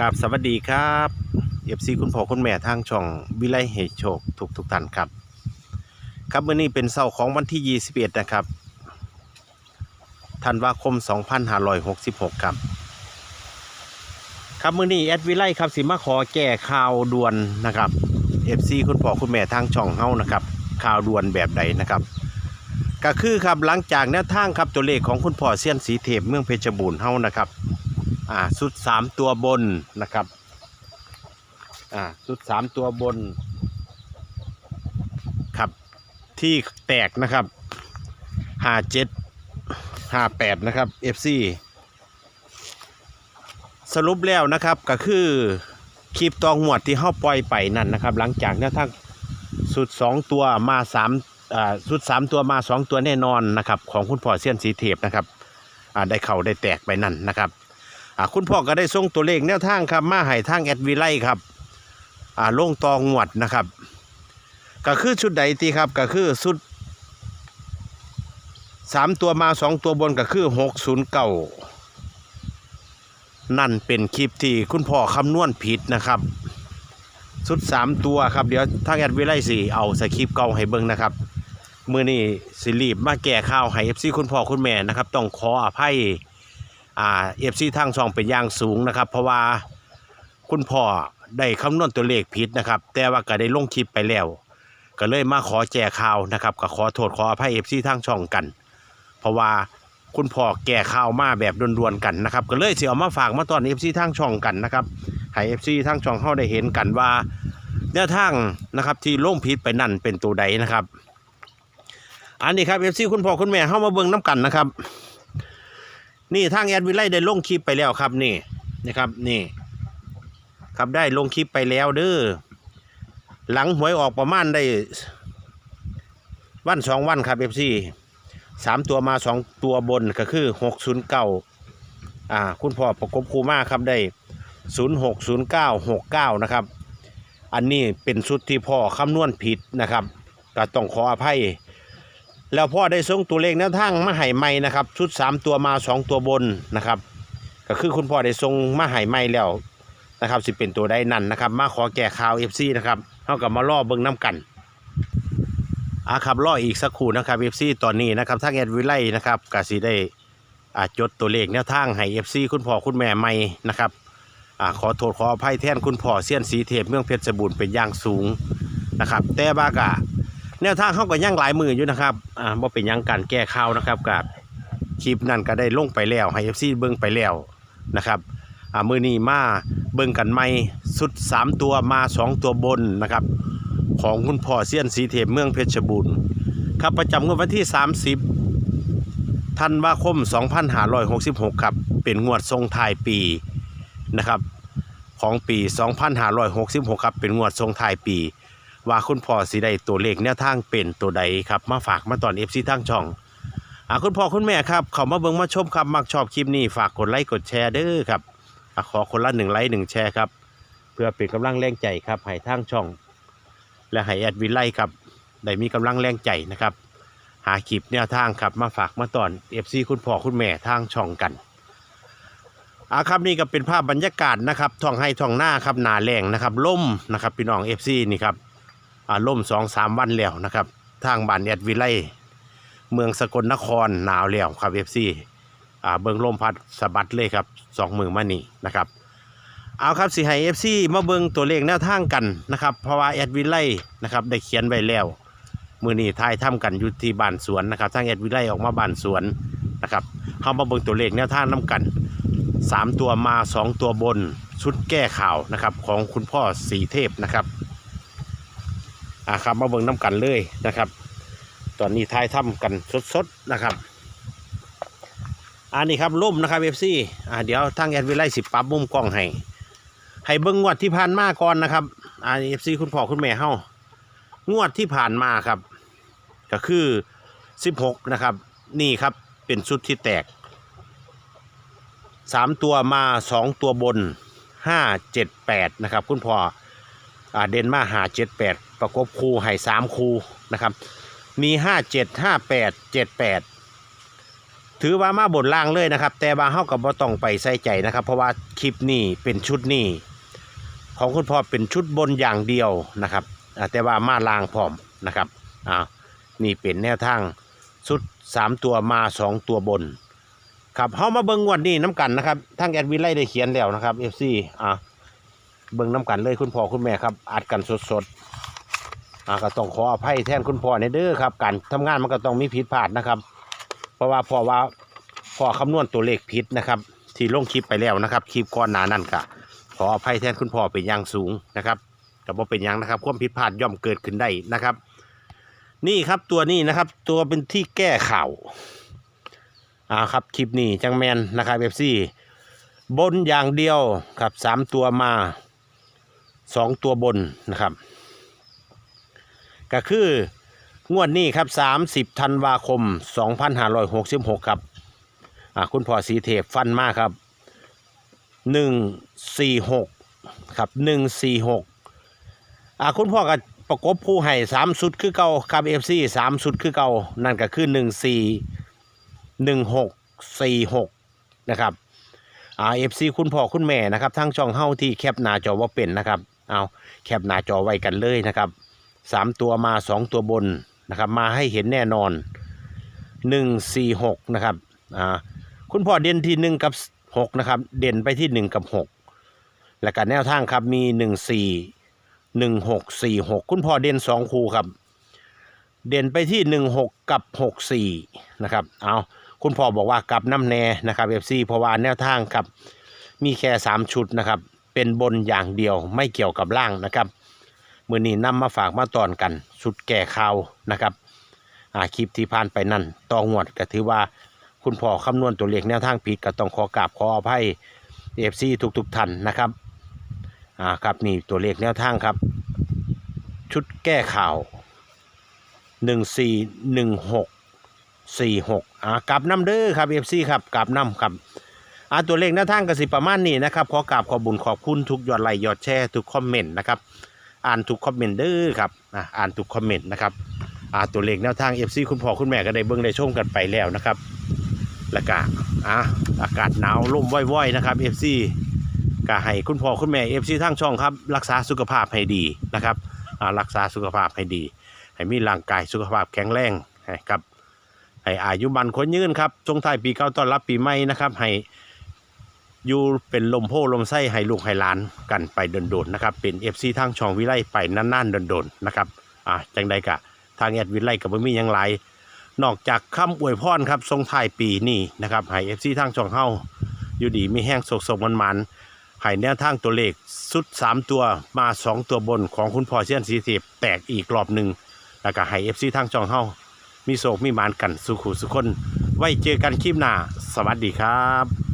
กับสวัสดีครับเอฟซีคุณพ่อคุณแม่ทางช่องวิไลเหตุโชคทุกทุกท่านครับ ครับมื้อนี้เป็นเสาร์ของวันที่ 21 นะครับธันวาคม 2566 ครับ ครับมื้อนี้แอดวิไลครับสิมาขอแก้ข่าวด่วนนะครับเอฟซีคุณพ่อคุณแม่ทางช่องเฮานะครับ ข่าวด่วนแบบใดนะครับก็คือครับหลังจากแนวทางครับตัวเลขของคุณพ่อเซียนสีเทพเมืองเพชรบูรณ์เฮานะครับ อ่าสุดสามตัวบนนะครับอ่าสุดสามตัวบนครับที่แตกนะครับห้าเจ็ดห้าแปดนะครับ FC สรุปแล้วนะครับก็คือคลิปตองหวดที่เข้าปล่อยไปนั่นนะครับ หลังจากนั้นทั้งสุดสองตัวมาสามอ่าสุดสามตัวมาสองตัวแน่นอนนะครับ ของคุณพ่อเซียนสีเทพนะครับอ่าได้เข่าได้แตกไปนั่นนะครับ คุณพ่อก็ได้ส่งตัวเลขแนวทางครับมาให้ทางแอดวิไลครับอ่าลงตองงวดนะครับ ก็คือชุดใดตีครับก็คือชุดสามตัวมาสองตัวบนก็คือหกศูนย์เก้านั่นเป็นคลิปที่คุณพ่อคำนวณผิดนะครับชุดสามตัวครับเดี๋ยวทางแอดวิไลสิเอาสคริปเก่าให้เบิ่งนะครับมือนี้สิรีบมาแก้ข่าวให้เอฟซีคุณพ่อคุณแม่นะครับ ต้องขออภัย อ่าเอฟซีทางช่องเป็นอย่างสูงนะครับ เพราะว่าคุณพ่อได้คำนวณตัวเลขผิดนะครับ แต่ว่าก็ได้ลงคลิปไปแล้ว ก็เลยมาขอแจกข่าวนะครับก็ขอโทษขออภัยเอฟซีทางช่องกัน เพราะว่าคุณพ่อแก่ข่าวมาแบบด่วนๆกันนะครับ ก็เลยเสิเอามาฝากมาตอนเอฟซีทางช่องกันนะครับให้เอฟซีทางช่องเข้าได้เห็นกันว่าแนวทางนะครับที่ลงผิดไปนั่นเป็นตัวใดนะครับ อันนี้ครับเอฟซีคุณพ่อคุณแม่เข้ามาเบิ่งน้กันนะครับ นี่ทางแอดวิไลได้ลงคลิปไปแล้วครับนี่นะครับนี่ครับได้ลงคลิปไปแล้วเด้อหลังหวยออกประมาณได้วันสองวันครับเอฟซีสามตัวมาสองตัวบนก็คือหกศูนย์เก้าอ่าคุณพ่อประกบคูมาครับได้ศูนย์หกศูนย์เก้าหกเก้านะครับ อันนี้เป็นชุดที่พ่อคำนวณผิดนะครับก็ต้องขออภัย แล้วพ่อได้ส่งตัวเลขแนวทางมาให้ใหม่นะครับ ชุด 3 ตัวมา 2 ตัวบนนะครับ ก็คือคุณพ่อได้ส่งมาให้ใหม่แล้วนะครับสิเป็นตัวใดนั่นนะครับ มาขอแก้ข่าว FC นะครับเท่ากับมาล่อเบิ้งน้ำกันอาครับล่ออีกสักครู่นะครับ FC ตอนนี้นะครับทางแอดวิไลนะครับกสิได้อาจดตัวเลขแนวทางให้ FC คุณพ่อคุณแม่ใหม่นะครับอาขอโทษขออภัยแทนคุณพ่อเสี้ยนสีเทพเมืองเพชรบูรณ์เป็นอย่างสูงนะครับแต่บากะ แนวทางเขาก็ยังหลายมืออยู่นะครับอ่าบ่เป็นยังการแก้ข่าวนะครับกับคลิปนั้นก็ได้ลงไปแล้วให้ FC เบิ่งไปแล้วนะครับอ่ามือนี้มาเบิ่งกันใหม่สุด 3 ตัวมา 2 ตัวบนนะครับ ของคุณพ่อเซียนสีเทพเมืองเพชรบูรณ์ครับประจำงวดวันที่ 30ธันวาคม 2566 ครับ เป็นงวดทรงท้ายปีนะครับ ของปี 2566 ครับ เป็นงวดทรงท้ายปี ว่าคุณพ่อสิได้ตัวเลขแนวทางเป็นตัวใดครับมาฝากมาตอนเอฟซีทางช่องอาคุณพ่อคุณแม่ครับเขามาเบิ่งมาชมครับมักชอบคลิปนี้ฝากกดไลค์กดแชร์เด้อครับอขอคนละหนึ่งไลค์หนึ่งแชร์ครับ เพื่อเป็นกำลังแรงใจครับให้ทางช่อง และให้แอดวินไลครับได้มีกำลังแรงใจนะครับ หาคลิปแนวทางครับมาฝากมาตอนเอฟซีคุณพ่อคุณแม่ทางช่องกันอาครับนี่ก็เป็นภาพบรรยากาศนะครับท้องให้ท้องหน้าครับนาแรงนะครับล่มนะครับพี่น้องเอฟซีนี่ครับ อ่าล่มสองสามวันแล้วนะครับ ทางบ้านแอดวิไลเมืองสกลนครหนาวแล้วครับเอฟซีอ่าเบิงลมพัดสะบัดเลยครับสองมือมานี่นะครับ เอาครับสิให้เอฟซีมาเบิงตัวเลขแนวทางกันนะครับ เพราะว่าแอดวิไลนะครับได้เขียนไว้แล้ว มือนี้ทายถ้ำกันอยู่ที่บ้านสวนนะครับทางแอดวิไลออกมาบ้านสวนนะครับเข้ามาเบิงตัวเลขแนวทางน้กันสามตัวมาสองตัวบนชุดแก้ข่าวนะครับของคุณพ่อสีเทพนะครับ อ่าครับมาเบิ่งน้ำกันเลยนะครับ ตอนนี้ทายถ้ำกันสดๆนะครับ อันนี้ครับล่มนะครับเอฟซีอ่าเดี๋ยวทางแอดวิไลสิปรับมุมกล้องให้ให้เบิ่งงวดที่ผ่านมาก่อนนะครับอ่าเอฟซีคุณพ่อคุณแม่เฮางวดที่ผ่านมาครับ ก็คือ16นะครับ นี่ครับเป็นชุดที่แตกสามตัวมาสองตัวบนห้าเจ็ดแปดนะครับ คุณพ่ออ่าเดนมาหาเจ็ดแปด ประกบคูให้สามคูนะครับ มีห้าเจ็ดห้าแปดเจ็ดแปดถือว่ามาบนล่างเลยนะครับ แต่ว่าเฮากับบ่ต้องไปใส่ใจนะครับ เพราะว่าคลิปนี้เป็นชุดนี้ ของคุณพ่อเป็นชุดบนอย่างเดียวนะครับแต่ว่ามาล่างพร้อมนะครับอ่านี่เป็นแนวทางชุด3ตัวมา2ตัวบนครับเฮามาเบิ่งวดนี้น้ำกันนะครับทางแอดวิไลได้เขียนแล้วนะครับ FC อ่าเบิ่งน้ำกันเลยคุณพ่อคุณแม่ครับอัดกันสดๆ อ่าก็ต้องขออภัยแทนคุณพ่อในเด้อครับการทำงานมันก็ต้องมีผิดพลาดนะครับ เพราะว่าพ่อว่าพ่อคำนวณตัวเลขผิดนะครับ ที่ลงคลิปไปแล้วนะครับคลิปก่อนหน้านั้นก็ขออภัยแทนคุณพ่อเป็นอย่างสูงนะครับแต่ว่าเป็นอย่างนะครับความผิดพลาดย่อมเกิดขึ้นได้นะครับ นี่ครับตัวนี้นะครับ ตัวเป็นที่แก้ข่าวอ่าครับคลิปนี้จังแมนนะครับเอฟซีบนอย่างเดียวครับสามตัวมาสองตัวบนนะครับ ก็คืองวดนี้ครับ 30ธันวาคม 2566 ครับอ่าคุณพ่อสีเทพฟันมากครับ 146 ครับ 146อ่าคุณพ่อก็ประกบผู้ให้สามสุดคือเก่าครับ FC สามสุดคือเก่านั่นก็คือ 14 1646 นะครับอ่า FC คุณพ่อคุณแม่นะครับทั้งช่องเฮาที่แคปหน้าจอว่าเป็นนะครับเอาแคปหน้าจอไว้กันเลยนะครับ สามตัวมาสองตัวบนนะครับมาให้เห็นแน่นอนหนึ่งสี่หกนะครับอ่าคุณพ่อเด่นที่หนึ่งกับหกนะครับเด่นไปที่หนึ่งกับหกและการแนวทางครับมีหนึ่งสี่หนึ่งหกสี่หกคุณพ่อเด่นสองคูครับ เด่นไปที่หนึ่งหกกับหกสี่นะครับเอาคุณพ่อบอกว่ากลับน้ำแน่นะครับเอฟซีเพราะว่าแนวทางครับมีแค่สามชุดนะครับเป็นบนอย่างเดียวไม่เกี่ยวกับล่างนะครับ มือนี้นำมาฝากมาตอนกัน สุดแก่ข่าวนะครับอาคลิปที่ผ่านไปนั่นตองวดก็ถือว่าคุณพ่อคำนวณตัวเลขแนวทางผิดก็ต้องขอกราบขออภัยเอฟซีทุกๆท่านนะครับอ่าครับนี่ตัวเลขแนวทางครับ ชุดแก้ข่าวหนึ่งสี่หนึ่งหกสี่หกอ่ากลับน้ำเด้อครับเอฟซีครับกลับน้ำครับอ่าตัวเลขแนวทางก็สิประมาณนี้นะครับขอกราบขอบุญขอบคุณทุกยอดไลค์ยอดแชร์ทุกคอมเมนต์นะครับ อ่านทุกคอมเมนต์เด้อครับอะอ่านทุกคอมเมนต์นะครับอ่าตัวเลขแนวทาง FC คุณพ่อคุณแม่ก็ได้เบิ่งได้ชมกันไปแล้วนะครับแล้วก็อะอากาศหนาวลมว่อยๆนะครับ FC ก็ให้คุณพ่อคุณแม่ FC ทางช่องครับ รักษาสุขภาพให้ดีนะครับอ่ารักษาสุขภาพให้ดี ให้มีร่างกายสุขภาพแข็งแรงให้ครับให้อายุบันคนยืนครับจงท้ายปีเก่าต้อนรับปีใหม่นะครับให้ อยู่เป็นลมโพลมไส้ให้ลูกให้หลานกันไปโดนๆนะครับเป็นเอฟซีทางช่องวิไลไปนานๆโดนๆนะครับอ่าจังใดกะทางแอดวิไลกับบ่มีหยังไรนอกจากคำอวยพรครับทรงท้ายปีนี้นะครับให้เอฟซีทางช่องเฮาอยู่ดีมีแห้งโศกๆมันๆให้แนวทางตัวเลขสุด 3 ตัวมา 2 ตัวบนของคุณพ่อเชียนสีสียบแตกอีกรอบหนึ่งแล้วก็ให้เอฟซีทางช่องเฮามีโศกมีมานกันสุขุสุขคน ไว้เจอกันคลิปหน้า สวัสดีครับ